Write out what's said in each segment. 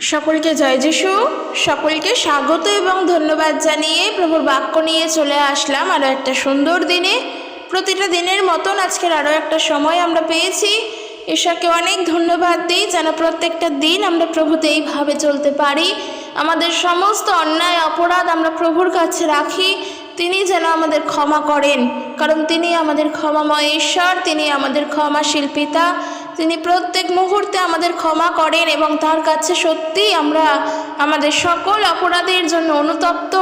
সকলকে জয় যিশু। সকলকে স্বাগত এবং ধন্যবাদ জানিয়ে প্রভুর বাক্য নিয়ে চলে আসলাম আরও একটা সুন্দর দিনে। প্রতিটা দিনের মতন আজকের আরও একটা সময় আমরা পেয়েছি। ঈশ্বরকে অনেক ধন্যবাদ দিই যেন প্রত্যেকটা দিন আমরা প্রভুতে এইভাবে চলতে পারি। আমাদের সমস্ত অন্যায়, অপরাধ আমরা প্রভুর কাছে রাখি। তিনি যেন আমাদের ক্ষমা করেন। কারণ তিনি আমাদের ক্ষমাময় ঈশ্বর, তিনি আমাদের ক্ষমাশীল পিতা। তিনি প্রত্যেক মুহূর্তে আমাদের ক্ষমা করেন এবং তার কাছে সত্যিই আমরা আমাদের সকল অপরাধের জন্য অনুতপ্ত,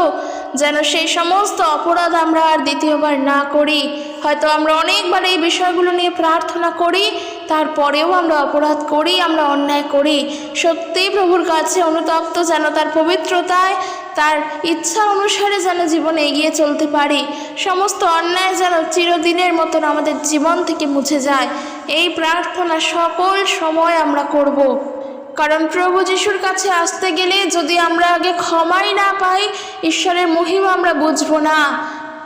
যেন সেই সমস্ত অপরাধ আমরা আর দ্বিতীয়বার না করি। হয়তো আমরা অনেকবার এই বিষয়গুলো নিয়ে প্রার্থনা করি তারপরেও আমরা অপরাধ করি, আমরা অন্যায় করি। সত্যিই প্রভুর কাছে অনুতপ্ত যেন তার পবিত্রতায়, তার ইচ্ছা অনুসারে যেন জীবনে এগিয়ে চলতে পারি। সমস্ত অন্যায় যেন চিরদিনের মতন আমাদের জীবন থেকে মুছে যায়। এই প্রার্থনা সকল সময় আমরা করব। কারণ প্রভু যিশুর কাছে আসতে গেলে যদি আমরা আগে ক্ষমাই না পাই, ঈশ্বরের মহিমা আমরা বুঝব না।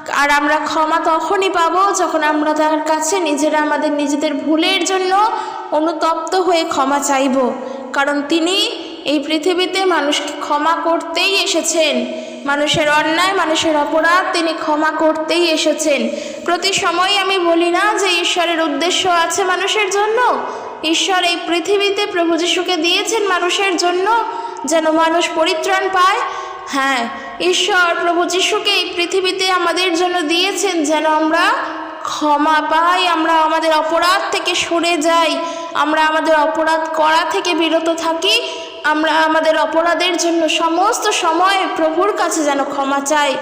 আর আমরা ক্ষমা তখনই পাবো যখন আমরা তার কাছে নিজেরা আমাদের নিজেদের ভুলের জন্য অনুতপ্ত হয়ে ক্ষমা চাইব। কারণ তিনি এই পৃথিবীতে মানুষকে ক্ষমা করতেই এসেছেন। মানুষের অন্যায়, মানুষের অপরাধ তিনি ক্ষমা করতেই এসেছেন। প্রতি সময় আমি বলি না যে ঈশ্বরের উদ্দেশ্য আছে মানুষের জন্য। ঈশ্বর এই পৃথিবীতে প্রভু যিশুকে দিয়েছেন মানুষের জন্য, যেন মানুষ পরিত্রাণ পায়। হ্যাঁ ঈশ্বর প্রভু যিশুকে এই পৃথিবীতে আমাদের জন্য দিয়েছেন যেন আমরা ক্ষমা পাই, আমরা আমাদের অপরাধ থেকে সরে যাই, আমরা আমাদের অপরাধ করা থেকে বিরত থাকি, আমরা আমাদের অপরাধের জন্য সমস্ত সময় প্রভুর কাছে যেন ক্ষমা চাই,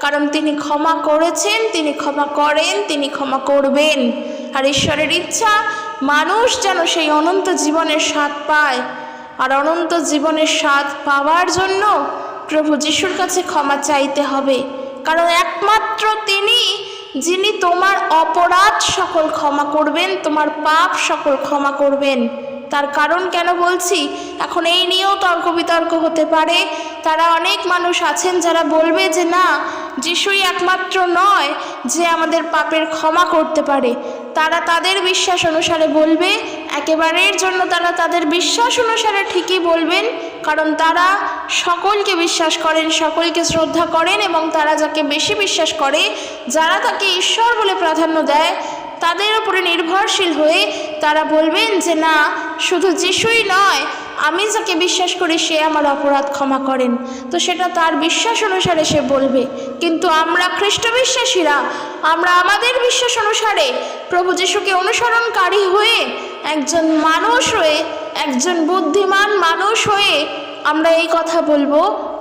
কারণ তিনি ক্ষমা করেছেন, তিনি ক্ষমা করেন, তিনি ক্ষমা করবেন। আর ঈশ্বরের ইচ্ছা, মানুষ যেন সেই অনন্ত জীবনের স্বাদ পায়। আর অনন্ত জীবনের স্বাদ পাওয়ার জন্য প্রভু যিশুর কাছে ক্ষমা চাইতে হবে। কারণ একমাত্র তিনি, যিনি তোমার অপরাধ সকল ক্ষমা করবেন, তোমার পাপ সকল ক্ষমা করবেন। তার কারণ কেন বলছি? এখন এই নিয়েও তর্ক বিতর্ক হতে পারে। তারা অনেক মানুষ আছেন যারা বলবে যে, না, যিশুই একমাত্র নয় যে আমাদের পাপের ক্ষমা করতে পারে। তারা তাদের বিশ্বাস অনুসারে বলবে, একেবারের জন্য তারা তাদের বিশ্বাস অনুসারে ঠিকই বলবেন, কারণ তারা সকলকে বিশ্বাস করেন, সকলকে শ্রদ্ধা করেন এবং তারা যাকে বেশি বিশ্বাস করে, যারা তাকে ঈশ্বর বলে প্রাধান্য দেয়, তাদের উপরে নির্ভরশীল হয়ে তারা বলবেন যে না, শুধু যিশুই নয় আমি যাকে বিশ্বাস করি, সে আমার অপরাধ ক্ষমা করেন। তো সেটা তার বিশ্বাস অনুসারে সে বলবে। কিন্তু আমরা খ্রিস্ট বিশ্বাসীরা আমরা আমাদের বিশ্বাস অনুসারে প্রভু যিশুকে অনুসরণকারী হয়ে একজন মানুষ হয়ে, একজন বুদ্ধিমান মানুষ হয়ে আমরা এই কথা বলব।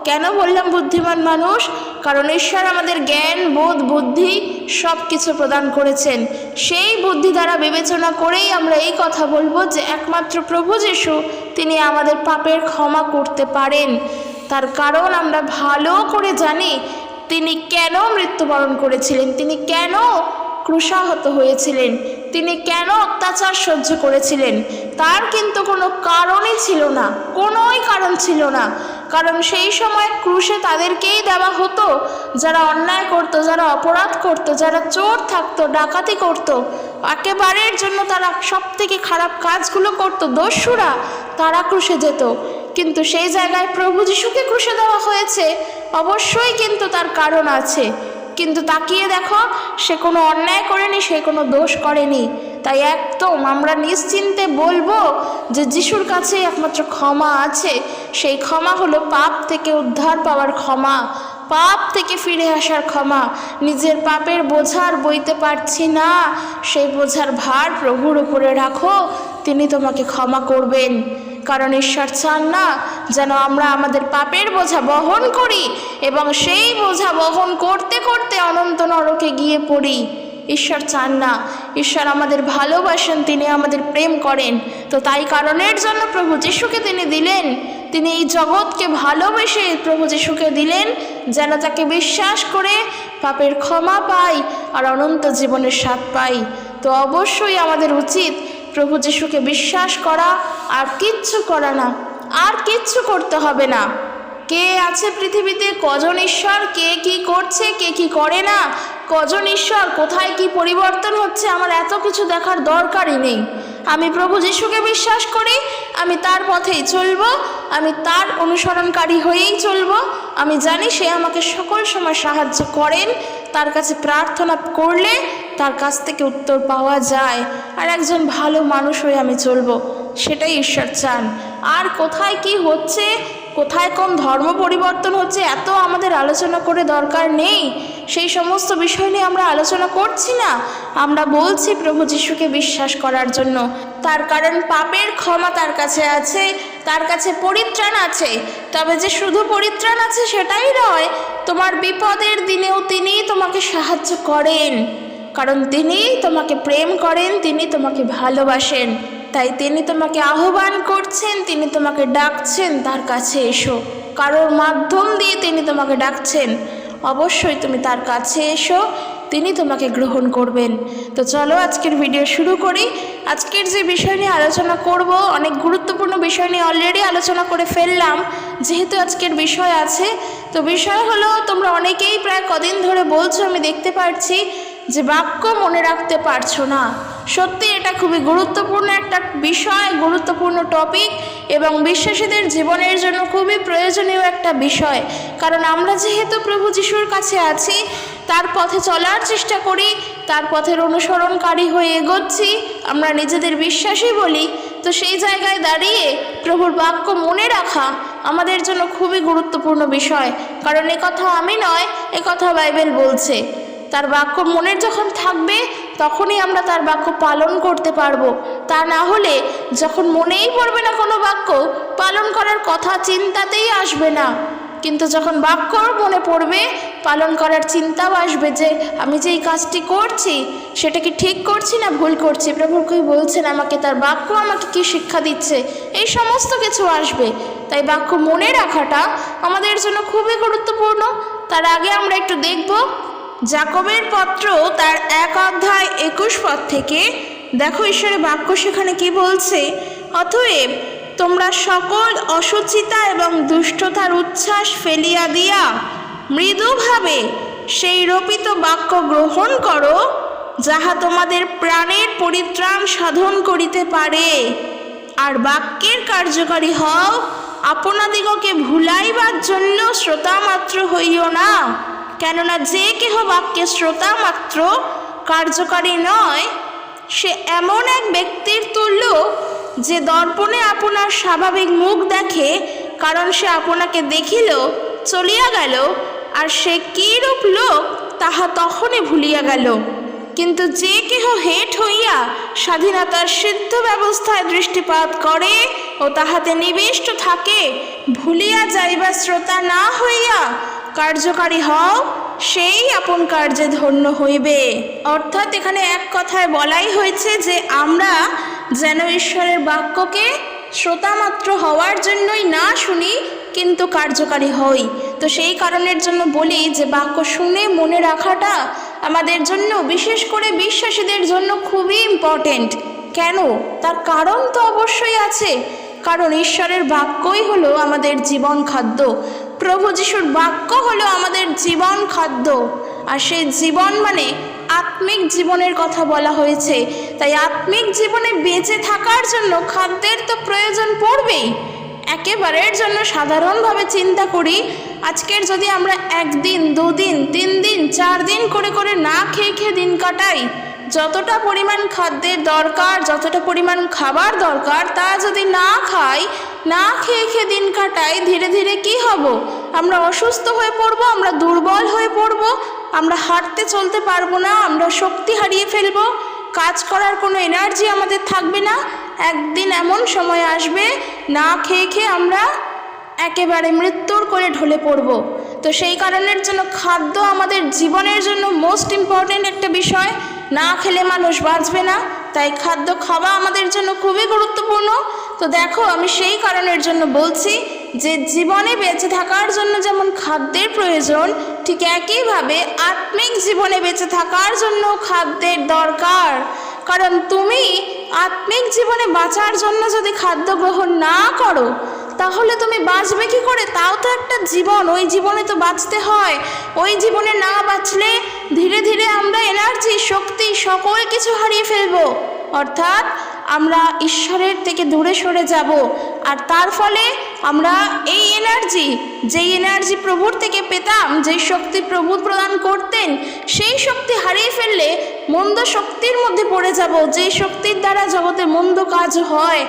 কেন বললাম বুদ্ধিমান মানুষ? কারণ ঈশ্বর আমাদের জ্ঞান, বোধ, বুদ্ধি সব কিছু প্রদান করেছেন। সেই বুদ্ধি দ্বারা বিবেচনা করেই আমরা এই কথা বলব যে একমাত্র প্রভু যিশু, তিনি আমাদের পাপের ক্ষমা করতে পারেন। তার কারণ আমরা ভালো করে জানি তিনি কেন মৃত্যুবরণ করেছিলেন, তিনি কেন ক্রুশাহত হয়েছিলেন, তিনি কেন অত্যাচার সহ্য করেছিলেন। তার কিন্তু কোনো কারণই ছিল না, কোনোই কারণ ছিল না। কারণ সেই সময় ক্রুশে তাদেরকেই দেওয়া হতো। যারা অন্যায় করত, যারা অপরাধ করত, যারা চোর থাকতো, ডাকাতি করত, একেবারের জন্য তারা সব থেকে খারাপ কাজগুলো করত, দস্যুরা, তারা ক্রুশে যেত। কিন্তু সেই জায়গায় প্রভু যিশুকে ক্রুশে দেওয়া হয়েছে, অবশ্যই কিন্তু তার কারণ আছে। কিন্তু তাকিয়ে দেখো, সে কোনো অন্যায় করেনি, সে কোনো দোষ করেনি। তাই একদম আমরা নিশ্চিন্তে বলব যে যিশুর কাছে একমাত্র ক্ষমা আছে, সেই ক্ষমা হলো পাপ থেকে উদ্ধার পাওয়ার ক্ষমা, পাপ থেকে ফিরে আসার ক্ষমা। নিজের পাপের বোঝার বইতে পারছি না, সেই বোঝার ভার প্রভুর উপরে রাখো, তিনি তোমাকে ক্ষমা করবেন। কারণ ঈশ্বর চান না যেন আমরা আমাদের পাপের বোঝা বহন করি এবং সেই বোঝা বহন করতে করতে অনন্ত নরকে গিয়ে পড়ি। ঈশ্বর চান না। ঈশ্বর আমাদের ভালোবাসেন, তিনি আমাদের প্রেম করেন। তো তাই কারণের জন্য প্রভু যিশুকে তিনি দিলেন। তিনি এই জগৎকে ভালোবেসে প্রভু যিশুকে দিলেন, যেন তাকে বিশ্বাস করে পাপের ক্ষমা পাই আর অনন্ত জীবনের স্বাদ পাই তো অবশ্যই আমাদের উচিত প্রভু যিশুকে বিশ্বাস করা, আর কিচ্ছু করা না। আর কিচ্ছু করতে হবে না। কে আছে পৃথিবীতে? কজন ঈশ্বর? কে কি করছে? কে কি করে না? কজন ঈশ্বর? কোথায় কি পরিবর্তন হচ্ছে? আমার এত কিছু দেখার দরকারই নেই। আমি প্রভু যিশুকে বিশ্বাস করি, আমি তার পথেই চলবো, আমি তার অনুসরণকারী হয়েই চলবো। আমি জানি সে আমাকে সকল সময় সাহায্য করেন, তার কাছে প্রার্থনা করলে তার কাছ থেকে উত্তর পাওয়া যায় আর একজন ভালো মানুষ হয়ে আমি চলবো। সেটাই ঈশ্বর চান। আর কোথায় কি হচ্ছে, কোথায় কোন ধর্ম পরিবর্তন হচ্ছে, এত আমাদের আলোচনা করে দরকার নেই। সেই সমস্ত বিষয় নিয়ে আমরা আলোচনা করছি না। আমরা বলছি প্রভু যিশুকে বিশ্বাস করার জন্য। তার কারণ পাপের ক্ষমা তার কাছে আছে, তার কাছে পরিত্রাণ আছে। তবে যে শুধু পরিত্রাণ আছে সেটাই নয়, তোমার বিপদের দিনেও তিনি তোমাকে সাহায্য করেন। কারণ তিনি তোমাকে প্রেম করেন, তিনি তোমাকে ভালোবাসেন। তাই তিনি তোমাকে আহ্বান করছেন, তিনি তোমাকে ডাকছেন তার কাছে এসো। কারোর মাধ্যম দিয়ে তিনি তোমাকে ডাকছেন। অবশ্যই তুমি তার কাছে এসো, তিনি তোমাকে গ্রহণ করবেন। তো চলো আজকের ভিডিও শুরু করি। আজকের যে বিষয় নিয়ে আলোচনা করব, অনেক গুরুত্বপূর্ণ বিষয় নিয়ে অলরেডি আলোচনা করে ফেললাম। যেহেতু আজকের বিষয় আছে, তো বিষয় হলো তোমরা অনেকেই প্রায় কদিন ধরে বলছো, আমি দেখতে পাচ্ছি যে বাক্য মনে রাখতে পারছ না। সত্যি এটা খুবই গুরুত্বপূর্ণ একটা বিষয়, গুরুত্বপূর্ণ টপিক এবং বিশ্বাসীদের জীবনের জন্য খুবই প্রয়োজনীয় একটা বিষয়। কারণ আমরা যেহেতু প্রভু যিশুর কাছে আছি, তার পথে চলার চেষ্টা করি, তার পথের অনুসরণকারী হয়ে এগোচ্ছি, আমরা নিজেদের বিশ্বাসী বলি, তো সেই জায়গায় দাঁড়িয়ে প্রভুর বাক্য মনে রাখা আমাদের জন্য খুবই গুরুত্বপূর্ণ বিষয়। কারণ কথা আমি নয় কথা বাইবেল বলছে। তার বাক্য মনের যখন থাকবে, তখনই আমরা তার বাক্য পালন করতে পারব। তা না হলে যখন মনেই পড়বে না কোনো বাক্য, পালন করার কথা চিন্তাতেই আসবে না। কিন্তু যখন বাক্য মনে পড়বে, পালন করার চিন্তাও আসবে যে, আমি যে এই কাজটি করছি, সেটা কি ঠিক করছি না ভুল করছি? প্রভু কই বলছেন, আমাকে তার বাক্য আমাকে কি শিক্ষা দিচ্ছে? এই সমস্ত কিছু আসবে। তাই বাক্য মনে রাখাটা আমাদের জন্য খুবই গুরুত্বপূর্ণ। তার আগে আমরা একটু দেখব জাকবের পত্র তার এক অধ্যায় একুশ পদ থেকে। দেখো ঈশ্বরের বাক্য সেখানে কি বলছে? অতএব তোমরা সকল অসুচিতা এবং দুষ্টতার উচ্ছ্বাস ফেলিয়া দিয়া মৃদুভাবে সেই রোপিত বাক্য গ্রহণ করো, যাহা তোমাদের প্রাণের পরিত্রাণ সাধন করিতে পারে। আর বাক্যের কার্যকারী হও, আপনাদিগকে ভুলাইবার জন্য শ্রোতামাত্র হইও না। কেননা যে কেহ বাক্যে শ্রোতা মাত্র কার্যকারী নয়, সে এমন এক ব্যক্তির তুল্য যে দর্পণে আপনার স্বাভাবিক মুখ দেখে, কারণ সে আপনাকে দেখিল চলিয়া গেল, আর সে কীরূপ লোক তাহা তখনই ভুলিয়া গেল। কিন্তু যে কেহ হেট হইয়া স্বাধীনতার সিদ্ধ ব্যবস্থায় দৃষ্টিপাত করে ও তাহাতে নিবিষ্ট থাকে, ভুলিয়া যাইবা শ্রোতা না হইয়া কার্যকারী হও, সেই আপন কার্যে ধন্য হইবে। অর্থাৎ এখানে এক কথায় বলাই হয়েছে যে আমরা যেন ঈশ্বরের বাক্যকে শ্রোতামাত্র হওয়ার জন্যই না শুনি, কিন্তু কার্যকারী হই। তো সেই কারণের জন্য বলি যে বাক্য শুনে মনে রাখাটা আমাদের জন্য, বিশেষ করে বিশ্বাসীদের জন্য খুবই ইম্পর্টেন্ট কেন? তার কারণ তো অবশ্যই আছে। কারণ ঈশ্বরের বাক্যই হলো আমাদের জীবন খাদ্য। প্রভু যিশুর বাক্য হলো আমাদের জীবন খাদ্য। আর সেই জীবন মানে আত্মিক জীবনের কথা বলা হয়েছে। তাই আত্মিক জীবনে বেঁচে থাকার জন্য খাদ্যের তো প্রয়োজন পড়বেই। একেবারের জন্য সাধারণভাবে চিন্তা করি, আজকের যদি আমরা একদিন, দুদিন তিন দিন চার দিন করে করে না খেয়ে খেয়ে দিন কাটাই যতটা পরিমাণ খাদ্যের দরকার, যতটা পরিমাণ খাবার দরকার, তা যদি না খাই, না খেয়ে খেয়ে দিন কাটাই, ধীরে ধীরে কি হব? আমরা অসুস্থ হয়ে পড়ব, আমরা দুর্বল হয়ে পড়ব, আমরা হাঁটতে চলতে পারব না, আমরা শক্তি হারিয়ে ফেলব, কাজ করার কোনো এনার্জি আমাদের থাকবে না, একদিন এমন সময় আসবে, না খেয়ে খেয়ে আমরা একেবারে মৃত্যুর করে ঢলে পড়ব। তো সেই কারণের জন্য খাদ্য আমাদের জীবনের জন্য মোস্ট ইম্পর্টেন্ট একটা বিষয়। না খেলে মানুষ বাঁচবে না। তাই খাদ্য খাওয়া আমাদের জন্য খুবই গুরুত্বপূর্ণ। তো দেখো, আমি সেই কারণের জন্য বলছি যে জীবনে বেঁচে থাকার জন্য যেমন খাদ্যের প্রয়োজন, ঠিক একইভাবে আত্মিক জীবনে বেঁচে থাকার জন্য খাদ্যের দরকার। কারণ তুমি আত্মিক জীবনে বাঁচার জন্য যদি খাদ্য গ্রহণ না করো তাহলে তুমি বাঁচবে কি করে? তাও তো একটা জীবন, ওই জীবনে তো বাঁচতে হয়। ওই জীবনে না বাঁচলে ধীরে ধীরে আমরা এনার্জি শক্তি, সকল কিছু হারিয়ে ফেলব। অর্থাৎ আমরা ঈশ্বরের থেকে দূরে সরে যাব। আর তার ফলে আমরা এই এনার্জি যেই এনার্জি প্রভুর থেকে পেতাম, যেই শক্তি প্রভু প্রদান করতেন, সেই শক্তি হারিয়ে ফেললে মন্দ শক্তির মধ্যে পড়ে যাব। যেই শক্তির দ্বারা জগতে মন্দ কাজ হয়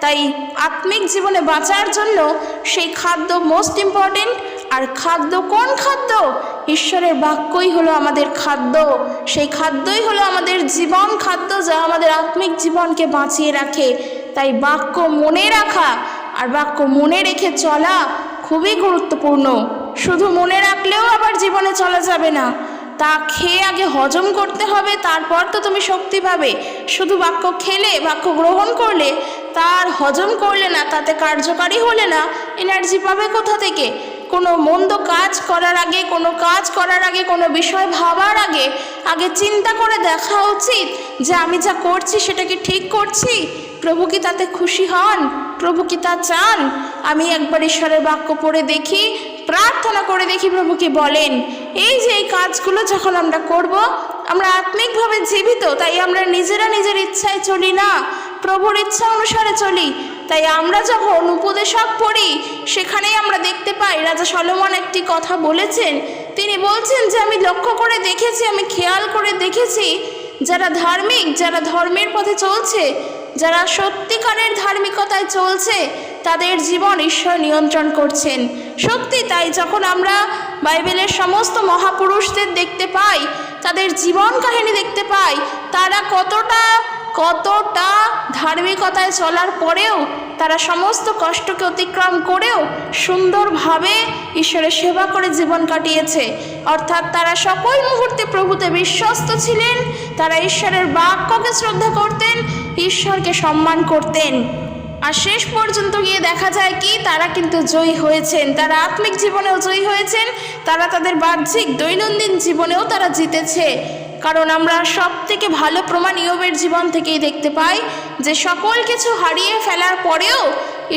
তাই আত্মিক জীবনে বাঁচার জন্য সেই খাদ্য মোস্ট ইম্পর্টেন্ট আর খাদ্য কোন খাদ্য? ঈশ্বরের বাক্যই হলো আমাদের খাদ্য। সেই খাদ্যই হলো আমাদের জীবন খাদ্য যা আমাদের আত্মিক জীবনকে বাঁচিয়ে রাখে। তাই বাক্য মনে রাখা আর বাক্য মনে রেখে চলা খুবই গুরুত্বপূর্ণ। শুধু মনে রাখলেও আবার জীবনে চলা যাবে না। তা খেয়ে আগে হজম করতে হবে, তারপর তো তুমি শক্তি পাবে। শুধু বাক্য খেলে, বাক্য গ্রহণ করলে তার হজম করলে না, তাতে কার্যকারী হলে না এনার্জি পাবে কোথা থেকে? কোনো মন্দ কাজ করার আগে, কোনো কাজ করার আগে, কোনো বিষয় ভাবার আগে আগে চিন্তা করে দেখা উচিত যে আমি যা করছি সেটা কি ঠিক করছি? প্রভু কি তাতে খুশি হন? প্রভু কি তা চান? আমি একবার ঈশ্বরের বাক্য পড়ে দেখি প্রার্থনা করে দেখি প্রভুকে বলেন, এই যে এই কাজগুলো যখন আমরা করব, আমরা আত্মিকভাবে জীবিত, তাই আমরা নিজেরা নিজের ইচ্ছায় চলি না। প্রভুর ইচ্ছা অনুসারে চলি। তাই আমরা যখন উপদেশক পড়ি, সেখানেই আমরা দেখতে পাই রাজা সলমন একটি কথা বলেছেন। তিনি বলছেন যে, আমি লক্ষ্য করে দেখেছি, আমি খেয়াল করে দেখেছি, যারা ধার্মিক, যারা ধর্মের পথে চলছে, যারা সত্যিকারের ধার্মিকতায় চলছে, তাদের জীবন ঈশ্বর নিয়ন্ত্রণ করছেন। সত্যি তাই যখন আমরা বাইবেলের সমস্ত মহাপুরুষদের দেখতে পাই, তাদের জীবন কাহিনী দেখতে পাই, তারা কতটা কতটা ধার্মিকতায় চলার পরেও তারা সমস্ত কষ্টকে অতিক্রম করেও সুন্দরভাবে ঈশ্বরের সেবা করে জীবন কাটিয়েছে। অর্থাৎ তারা সকল মুহূর্তে প্রভুতে বিশ্বস্ত ছিলেন, তারা ঈশ্বরের বাক্যকে শ্রদ্ধা করতেন, ঈশ্বরকে সম্মান করতেন। আর শেষ পর্যন্ত গিয়ে দেখা যায় কি, তারা কিন্তু জয়ী হয়েছেন। তারা আত্মিক জীবনেও জয়ী হয়েছেন, তারা তাদের বাহ্যিক দৈনন্দিন জীবনেও তারা জিতেছে। কারণ আমরা সব থেকে ভালো প্রমাণ ইয়বের জীবন থেকেই দেখতে পাই যে সকল কিছু হারিয়ে ফেলার পরেও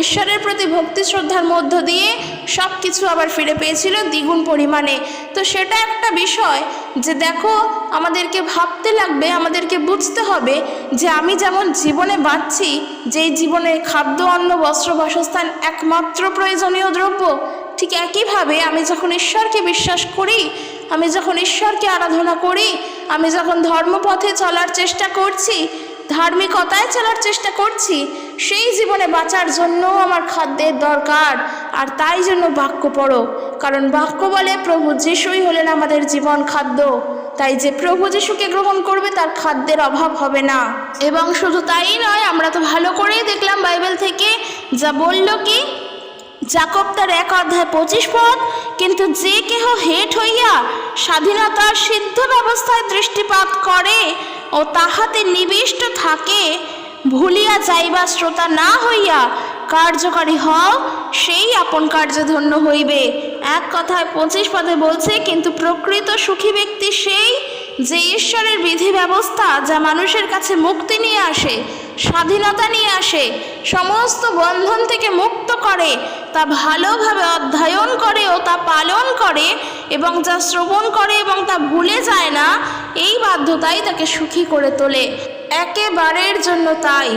ঈশ্বরের প্রতি ভক্তি শ্রদ্ধার মধ্য দিয়ে সব কিছু আবার ফিরে পেয়েছিল দ্বিগুণ পরিমাণে। তো সেটা একটা বিষয় যে দেখো, আমাদেরকে ভাবতে লাগবে, আমাদেরকে বুঝতে হবে যে আমি যেমন জীবনে বাঁচছি, যেই জীবনে খাদ্য, অন্ন, বস্ত্র, বাসস্থান একমাত্র প্রয়োজনীয় দ্রব্য ঠিক একইভাবে আমি যখন ঈশ্বরকে বিশ্বাস করি, আমি যখন ঈশ্বরকে আরাধনা করি, আমি যখন ধর্মপথে চলার চেষ্টা করছি, ধার্মিকতায় চলার চেষ্টা করছি, সেই জীবনে বাঁচার জন্য আমার খাদ্যের দরকার। আর তাই জন্য বাক্য পড়ো। কারণ বাক্য বলে প্রভু যিশুই হলেন আমাদের জীবন খাদ্য। তাই যে প্রভু যিশুকে গ্রহণ করবে, তার খাদ্যের অভাব হবে না। এবং শুধু তাই নয়, আমরা তো ভালো করেই দেখলাম বাইবেল থেকে, যা বলল কি? জাকব তার এক অধ্যায় পঁচিশ পদ, কিন্তু যে কেহ হেট হইয়া স্বাধীনতার সিদ্ধ ব্যবস্থায় দৃষ্টিপাত করে ও তাহাতে নিবিষ্ট থাকে, ভুলিয়া যাইবা শ্রোতা না হইয়া কার্যকারী হও, সেই আপন কার্যে ধন্য হইবে। এক কথায় পঁচিশ পদে বলছে, কিন্তু প্রকৃত সুখী ব্যক্তি সেই যে ঈশ্বরের বিধি ব্যবস্থা যা মানুষের কাছে মুক্তি নিয়ে আসে, স্বাধীনতা নিয়ে আসে, সমস্ত বন্ধন থেকে মুক্ত করে, তা ভালোভাবে অধ্যয়ন করে ও তা পালন করে এবং যা শ্রবণ করে এবং তা ভুলে যায় না, এই বাধ্যতাই তাকে সুখী করে তোলে। একেবারের জন্য তাই।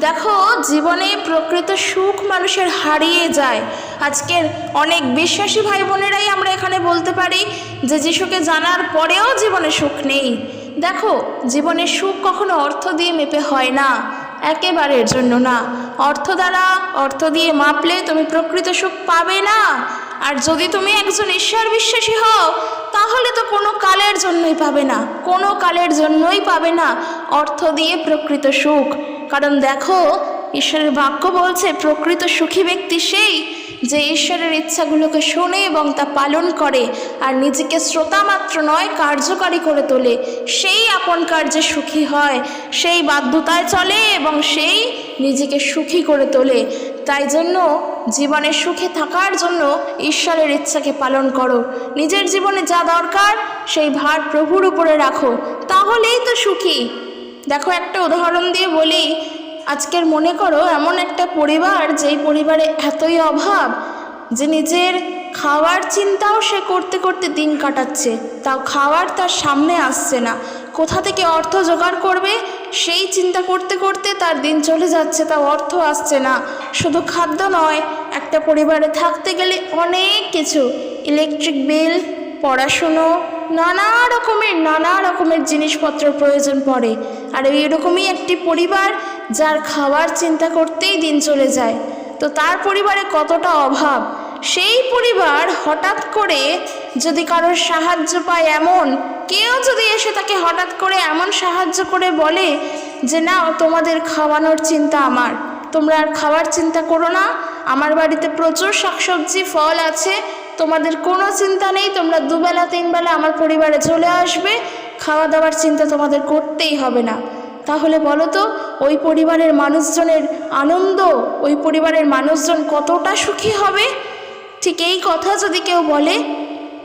দেখো, জীবনে প্রকৃত সুখ মানুষের হারিয়ে যায়। আজকের অনেক বিশ্বাসী ভাই বোনেরাই আমরা এখানে বলতে পারি যে যিশুকে জানার পরেও জীবনে সুখ নেই। দেখো, জীবনে সুখ কখনো অর্থ দিয়ে মেপে হয় না একেবারের জন্য না। অর্থ দ্বারা অর্থ দিয়ে মাপলে তুমি প্রকৃত সুখ পাবে না। আর যদি তুমি একজন ঈশ্বর বিশ্বাসী হও, তাহলে তো কোনো কালের জন্যই পাবে না, কোনো কালের জন্যই পাবে না অর্থ দিয়ে প্রকৃত সুখ। কারণ দেখো, ঈশ্বরের বাক্য বলছে, প্রকৃত সুখী ব্যক্তি সেই যে ঈশ্বরের ইচ্ছাগুলোকে শোনে এবং তা পালন করে, আর নিজেকে শ্রোতা মাত্র নয়, কার্যকারী করে তোলে। সেই আপন কার্যে সুখী হয়, সেই বাধ্যতায় চলে এবং সেই নিজেকে সুখী করে তোলে। তাই জন্য জীবনে সুখে থাকার জন্য ঈশ্বরের ইচ্ছাকে পালন করো। নিজের জীবনে যা দরকার, সেই ভার প্রভুর উপরে রাখো। তাহলেই তো সুখী। দেখো, একটা উদাহরণ দিয়ে বলি। আজকের মনে করো, এমন একটা পরিবার, যেই পরিবারে এতই অভাব যে নিজের খাওয়ার চিন্তাও সে করতে করতে দিন কাটাচ্ছে। তাও খাওয়ার তার সামনে আসছে না। কোথা থেকে অর্থ জোগাড় করবে, সেই চিন্তা করতে করতে তার দিন চলে যাচ্ছে তা অর্থ আসছে না। শুধু খাদ্য নয়, একটা পরিবারে থাকতে গেলে অনেক কিছু। ইলেকট্রিক বিল, পড়াশুনো নানা রকমের নানা রকমের জিনিসপত্র প্রয়োজন পড়ে। আর এইরকমই একটি পরিবার যার খাওয়ার চিন্তা করতেই দিন চলে যায়। তো তার পরিবারে কতটা অভাব? সেই পরিবার হঠাৎ করে যদি কারোর সাহায্য পায় এমন, কেউ যদি এসে তাকে হঠাৎ করে এমন সাহায্য করে বলে যে, না, তোমাদের খাওয়ানোর চিন্তা আমার। তোমরা আর খাওয়ার চিন্তা করো না। আমার বাড়িতে প্রচুর শাকসবজি, ফল আছে। তোমাদের কোনো চিন্তা নেই, তোমরা দুবেলা, তিনবেলা আমার পরিবারে চলে আসবে খাওয়া দাওয়ার চিন্তা তোমাদের করতেই হবে না। তাহলে বলো তো, ওই পরিবারের মানুষজনের আনন্দ, ওই পরিবারের মানুষজন কতটা সুখী হবে? ঠিক এই কথা যদি কেউ বলে,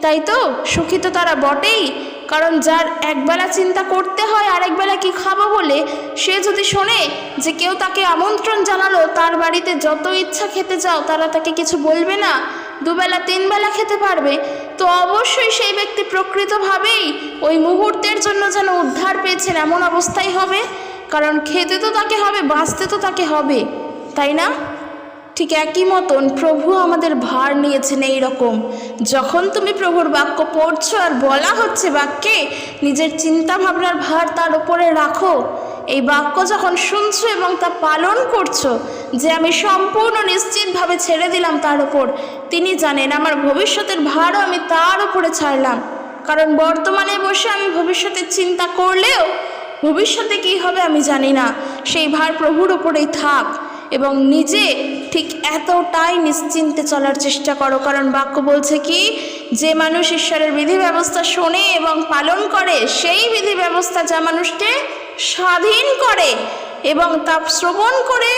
তাই তো? সুখী তো তারা বটেই, কারণ যার একবেলা চিন্তা করতে হয়, আরেকবেলা কি খাব বলে, সে যদি শোনে যে কেউ তাকে আমন্ত্রণ জানালো, তার বাড়িতে যত ইচ্ছা খেতে যাও, তারা তাকে কিছু বলবে না। দুবেলা, তিনবেলা খেতে পারবে। তো অবশ্যই সেই ব্যক্তি প্রকৃতভাবেই ওই মুহূর্তের জন্য যেন উদ্ধার পেয়েছেন এমন অবস্থাই হবে। কারণ খেতে তো তাকে হবে, বাঁচতে তো তাকে হবে। তাই না? ঠিক একই মতন প্রভু আমাদের ভার নিয়েছেন এই রকম যখন তুমি প্রভুর বাক্য পড়ছো আর বলা হচ্ছে বাক্যে, নিজের চিন্তা ভাবনার ভার তার উপরে রাখো। এই বাক্য যখন শুনছো এবং তা পালন করছ যে আমি সম্পূর্ণ নিশ্চিতভাবে ছেড়ে দিলাম তার উপর, তিনি জানেন আমার ভবিষ্যতের ভারও আমি তার উপরে ছাড়লাম। কারণ বর্তমানে বসে আমি ভবিষ্যতের চিন্তা করলেও ভবিষ্যতে কী হবে আমি জানি না। সেই ভার প্রভুর উপরেই থাক এবং নিজে ঠিক এতটাই নিশ্চিন্তে চলার চেষ্টা করো। কারণ বাক্য বলছে কি, যে মানুষ ঈশ্বরের বিধি ব্যবস্থা শোনে এবং পালন করে, সেই বিধি ব্যবস্থা যা মানুষকে স্বাধীন করে এবং তা শ্রবণ করে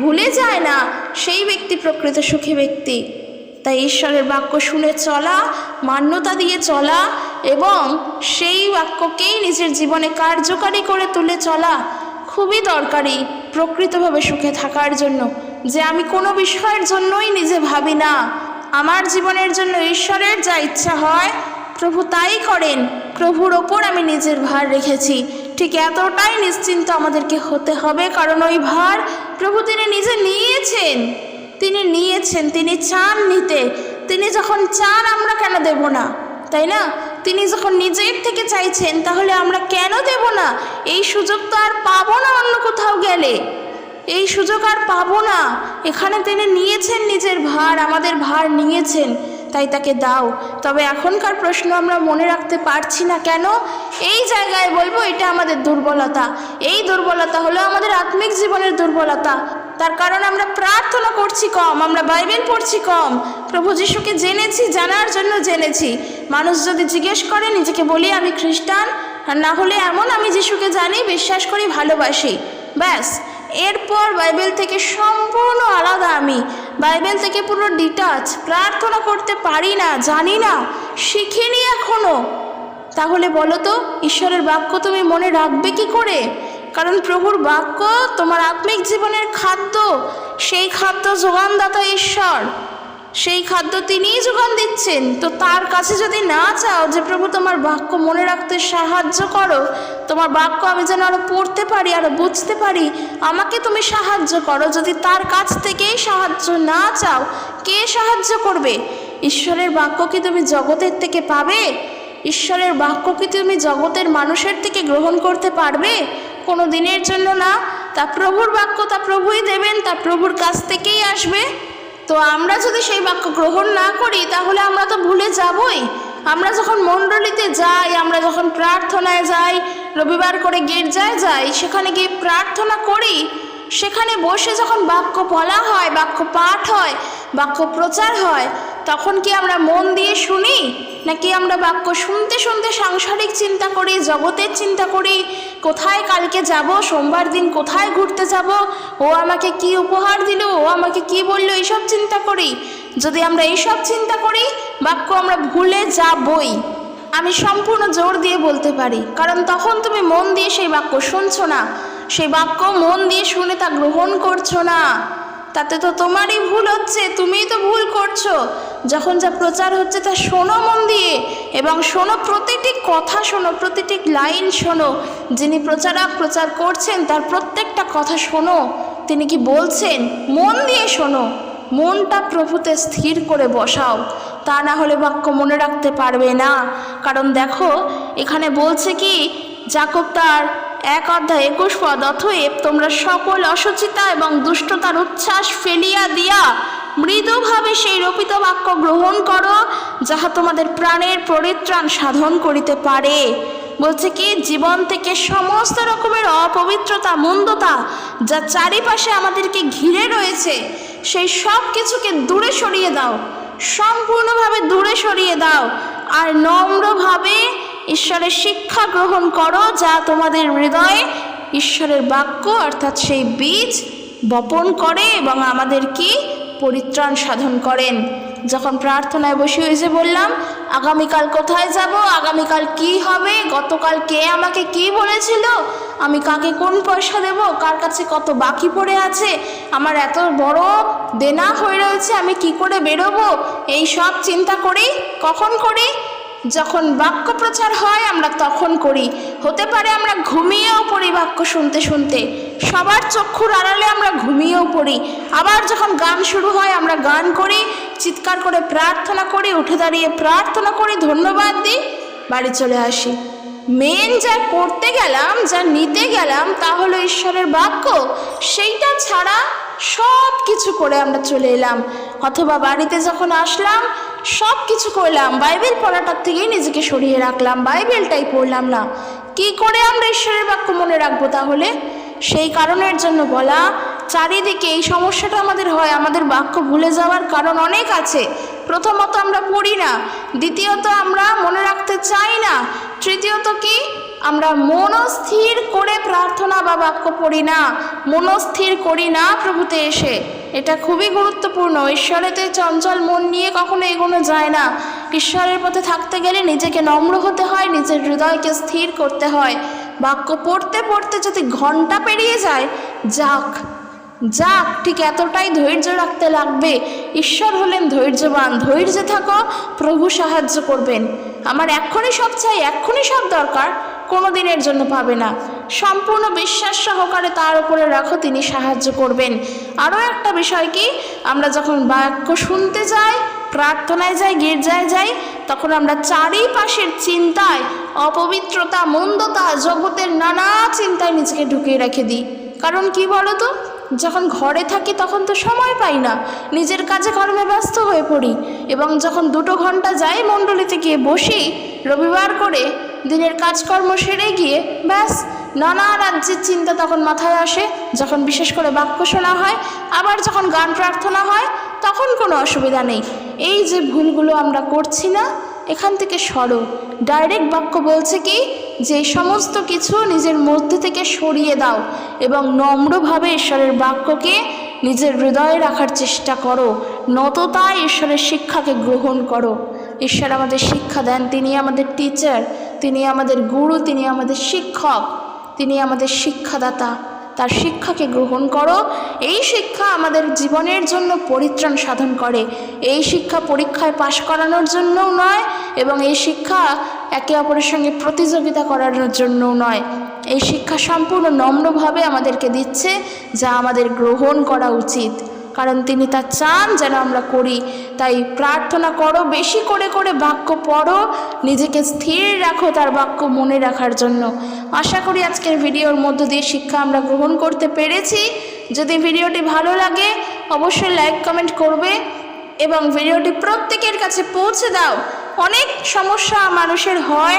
ভুলে যায় না সেই ব্যক্তি প্রকৃত সুখী ব্যক্তি। তাই ঈশ্বরের বাক্য শুনে চলা, মান্যতা দিয়ে চলা এবং সেই বাক্যকেই নিজের জীবনে কার্যকারী করে তুলে চলা খুবই দরকারি প্রকৃতভাবে সুখে থাকার জন্য। যে আমি কোনো বিষয়ের জন্যই নিজে ভাবি না। আমার জীবনের জন্য ঈশ্বরের যা ইচ্ছা হয় প্রভু তাই করেন। প্রভুর ওপর আমি নিজের ভার রেখেছি। ঠিক এতটাই নিশ্চিন্ত আমাদেরকে হতে হবে, কারণ ওই ভার প্রভু তিনি নিজে নিয়েছেন। তিনি নিয়েছেন, তিনি চান নিতে। তিনি যখন চান, আমরা কেন দেব না? তাই না? তিনি যখন নিজের থেকে চাইছেন, তাহলে আমরা কেন দেব না? এই সুযোগ তো আর পাবো না অন্য কোথাও গেলে। এই সুযোগ আর পাবো না। এখানে তিনি নিয়েছেন নিজের ভার, আমাদের ভার নিয়েছেন। তাই তাকে দাও। তবে এখনকার প্রশ্ন আমরা মনে রাখতে পারছি না কেন? এই জায়গায় বলব এটা আমাদের দুর্বলতা। এই দুর্বলতা হলো আমাদের আত্মিক জীবনের দুর্বলতা। তার কারণ আমরা প্রার্থনা করছি কম, আমরা বাইবেল পড়ছি কম। প্রভু যিশুকে জেনেছি, জানার জন্য জেনেছি। মানুষ যদি জিজ্ঞেস করে, নিজেকে বলি, আমি খ্রিস্টান? আর না হলে এমন, আমি যিশুকে জানি, বিশ্বাস করি, ভালোবাসি। ব্যাস, এরপর বাইবেল থেকে সম্পূর্ণ আলাদা আমি। বাইবেল থেকে পুরো ডিটাচ প্রার্থনা করতে পারি না, জানি না, শিখিনি এখনও। তাহলে বলো তো, ঈশ্বরের বাক্য তুমি মনে রাখবে কি করে? কারণ প্রভুর বাক্য তোমার আত্মিক জীবনের খাদ্য, সেই খাদ্য যোগানদাতা ঈশ্বর। সেই খাদ্য তিনিই যোগান দিচ্ছেন। তো তার কাছে যদি না চাও যে, প্রভু, তোমার বাক্য মনে রাখতে সাহায্য করো। তোমার বাক্য আমি যেন আরও পড়তে পারি, আরও বুঝতে পারি, আমাকে তুমি সাহায্য করো। যদি তার কাছ থেকেই সাহায্য না চাও, কে সাহায্য করবে? ঈশ্বরের বাক্য কি তুমি জগতের থেকে পাবে? ঈশ্বরের বাক্য কি তুমি জগতের মানুষের থেকে গ্রহণ করতে পারবে? কোনো দিনের জন্য না। তা প্রভুর বাক্য, তা প্রভুই দেবেন, তা প্রভুর কাছ থেকেই আসবে। তো আমরা যদি সেই বাক্য গ্রহণ না করি, তাহলে আমরা তো ভুলে যাবই। আমরা যখন মণ্ডলীতে যাই, আমরা যখন প্রার্থনায় যাই, রবিবার করে গির্জায় যাই, সেখানে গিয়ে প্রার্থনা করি, সেখানে বসে যখন বাক্য বলা হয়, বাক্য পাঠ হয়, বাক্য প্রচার হয় তখন কি আমরা মন দিয়ে শুনি? নাকি আমরা বাক্য শুনতে শুনতে সাংসারিক চিন্তা করি, জগতের চিন্তা করি, কোথায় কালকে যাব, সোমবার দিন কোথায় ঘুরতে যাব? ও আমাকে কি উপহার দিল? ও আমাকে কি বলল? এইসব চিন্তা করি। যদি আমরা এইসব চিন্তা করি, বাক্য আমরা ভুলে যাবই। আমি সম্পূর্ণ জোর দিয়ে বলতে পারি, কারণ তখন তুমি মন দিয়ে সেই বাক্য শুনছো না। সেই বাক্য মন দিয়ে শুনে তা গ্রহণ করছ না। তাতে তো তোমারই ভুল হচ্ছে, তুমিই তো ভুল করছ। যখন যা প্রচার হচ্ছে তা শোনো মন দিয়ে এবং শোনো প্রতিটি কথা শোনো, প্রতিটি লাইন শোনো। যিনি প্রচারক প্রচার করছেন, তার প্রত্যেকটা কথা শোনো। তিনি কি বলছেন? মন দিয়ে শোনো। মনটা প্রভুতে স্থির করে বসাও। তা না হলে বাক্য মনে রাখতে পারবে না। কারণ দেখো, এখানে বলছে কি, জাকব তার এক অধ্যায় একুশ পদ অথয়েব তোমরা সকল অসুচিতা এবং দুষ্টতার উচ্ছ্বাস ফেলিয়া দিয়া মৃদুভাবে সেই রপিত বাক্য গ্রহণ করো, যাহা তোমাদের প্রাণের পরিত্রাণ সাধন করিতে পারে। বলছে কি, জীবন থেকে সমস্ত রকমের অপবিত্রতা, মন্দতা, যা চারিপাশে আমাদেরকে ঘিরে রয়েছে, সেই সব কিছুকে দূরে সরিয়ে দাও, সম্পূর্ণভাবে দূরে সরিয়ে দাও, আর নম্রভাবে ঈশ্বরের শিক্ষা গ্রহণ করো, যা তোমাদের হৃদয়ে ঈশ্বরের বাক্য, অর্থাৎ সেই বীজ, বপন করে এবং আমাদের কি পরিত্রাণ সাধন করেন। যখন প্রার্থনায় বসে হয়েছে বললাম, আগামীকাল কোথায় যাব? আগামীকাল কি হবে? গতকাল কে আমাকে কি বলেছিল? আমি কাকে কোন পয়সা দেব? কার কাছে কত বাকি পড়ে আছে? আমার এত বড় দেনা হয়ে রয়েছে, আমি কি করে বেরোবো? এই সব চিন্তা করি কখন করি যখন বাক্য প্রচার হয়, আমরা তখন করি। হতে পারে আমরা ঘুমিয়েও পড়ি বাক্য শুনতে শুনতে। সবার চক্ষুর আড়ালে আমরা ঘুমিয়েও পড়ি। আবার যখন গান শুরু হয়, আমরা গান করি, চিৎকার করে প্রার্থনা করি, উঠে দাঁড়িয়ে প্রার্থনা করি, ধন্যবাদ দিই, বাড়ি চলে আসি। মেন যা করতে গেলাম, যা নিতে গেলাম, তা হলো ঈশ্বরের বাক্য। সেইটা ছাড়া সব কিছু করে আমরা চলে এলাম। অথবা বাড়িতে যখন আসলাম সব কিছু করলাম, বাইবেল পড়াটার থেকেই নিজেকে সরিয়ে রাখলাম, বাইবেলটাই পড়লাম না। কি করে আমরা ঈশ্বরের বাক্য মনে রাখব তাহলে? সেই কারণের জন্য বলা, চারিদিকে এই সমস্যাটা আমাদের হয়, আমাদের বাক্য ভুলে যাওয়ার কারণ অনেক আছে। প্রথমত আমরা পড়ি না, দ্বিতীয়ত আমরা মনে রাখতে চাই না, তৃতীয়ত কি? আমরা মনস্থির করে প্রার্থনা বা বাক্য পড়ি না, মনস্থির করি না প্রভুতে এসে। এটা খুবই গুরুত্বপূর্ণ। ঈশ্বরেতে চঞ্চল মন নিয়ে কখনো এগোনো যায় না। ঈশ্বরের পথে থাকতে গেলে নিজেকে নম্র হতে হয়, নিজের হৃদয়কে স্থির করতে হয়। বাক্য পড়তে পড়তে যদি ঘণ্টা পেরিয়ে যায়, যাক যাক, ঠিক এতটাই ধৈর্য রাখতে লাগবে। ঈশ্বর হলেন ধৈর্যবান। ধৈর্যে থাকো, প্রভু সাহায্য করবেন। আমার এক্ষুনি সব চাই, এক্ষুনি সব দরকার কোনো দিনের জন্য পাবে না। সম্পূর্ণ বিশ্বাস সহকারে তার উপরে রাখো, তিনি সাহায্য করবেন। আরও একটা বিষয় কি? আমরা যখন বাক্য শুনতে যাই, প্রার্থনায় যাই, গির্জায় যাই, তখন আমরা চারিপাশের চিন্তায়, অপবিত্রতা, মন্দতা, জগতের নানা চিন্তায় নিজেকে ঢুকিয়ে রেখে দিই। কারণ কি বলো তো যখন ঘরে থাকি তখন তো সময় পাই না। নিজের কাজে কর্মে ব্যস্ত হয়ে পড়ি। এবং যখন দুটো ঘণ্টা যাই মণ্ডলীতে গিয়ে বসি, রবিবার করে দিনের কাজকর্ম সেরে গিয়ে ব্যাস নানা রাজ্যের চিন্তা তখন মাথায় আসে, যখন বিশেষ করে বাক্য শোনা হয়, আবার যখন গান প্রার্থনা হয়, তখন কোনো অসুবিধা নেই। এই যে ভুলগুলো আমরা করছি না, এখান থেকে সরো। ডাইরেক্ট বাক্য বলছে কি, যে সমস্ত কিছু নিজের মধ্যে থেকে সরিয়ে দাও এবং নম্রভাবে ঈশ্বরের বাক্যকে নিজের হৃদয়ে রাখার চেষ্টা করো। নততায় ঈশ্বরের শিক্ষাকে গ্রহণ করো। ঈশ্বর আমাদের শিক্ষা দেন, তিনি আমাদের টিচার তিনি আমাদের গুরু তিনি আমাদের শিক্ষক। তিনি আমাদের শিক্ষাদাতা। তার শিক্ষাকে গ্রহণ করো। এই শিক্ষা আমাদের জীবনের জন্য পরিত্রাণ সাধন করে। এই শিক্ষা পরীক্ষায় পাশ করানোর জন্যও নয় এবং এই শিক্ষা একে অপরের সঙ্গে প্রতিযোগিতা করানোর জন্যও নয়। এই শিক্ষা সম্পূর্ণ নম্রভাবে আমাদেরকে দিচ্ছে, যা আমাদের গ্রহণ করা উচিত। কারণ তিনি তা চান যেন আমরা করি। তাই প্রার্থনা করো, বেশি করে করে বাক্য পড়ো, নিজেকে স্থির রাখো তার বাক্য মনে রাখার জন্য। আশা করি আজকের ভিডিওর মধ্য দিয়ে শিক্ষা আমরা গ্রহণ করতে পেরেছি। যদি ভিডিওটি ভালো লাগে, অবশ্যই লাইক, কমেন্ট করবে এবং ভিডিওটি প্রত্যেকের কাছে পৌঁছে দাও। অনেক সমস্যা মানুষের হয়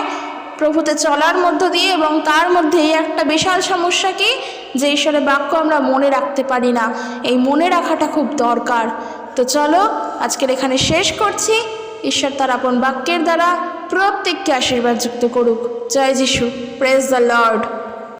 প্রভুতে চলার মধ্য দিয়ে এবং তার মধ্যে একটা বিশাল সমস্যা কি? যে ঈশ্বরের বাক্য আমরা মনে রাখতে পারি না। এই মনে রাখাটা খুব দরকার। তো চলো, আজকের এখানে শেষ করছি। ঈশ্বর তার আপন বাক্যের দ্বারা প্রত্যেককে আশীর্বাদ যুক্ত করুক। জয় যিশু। Press the Lord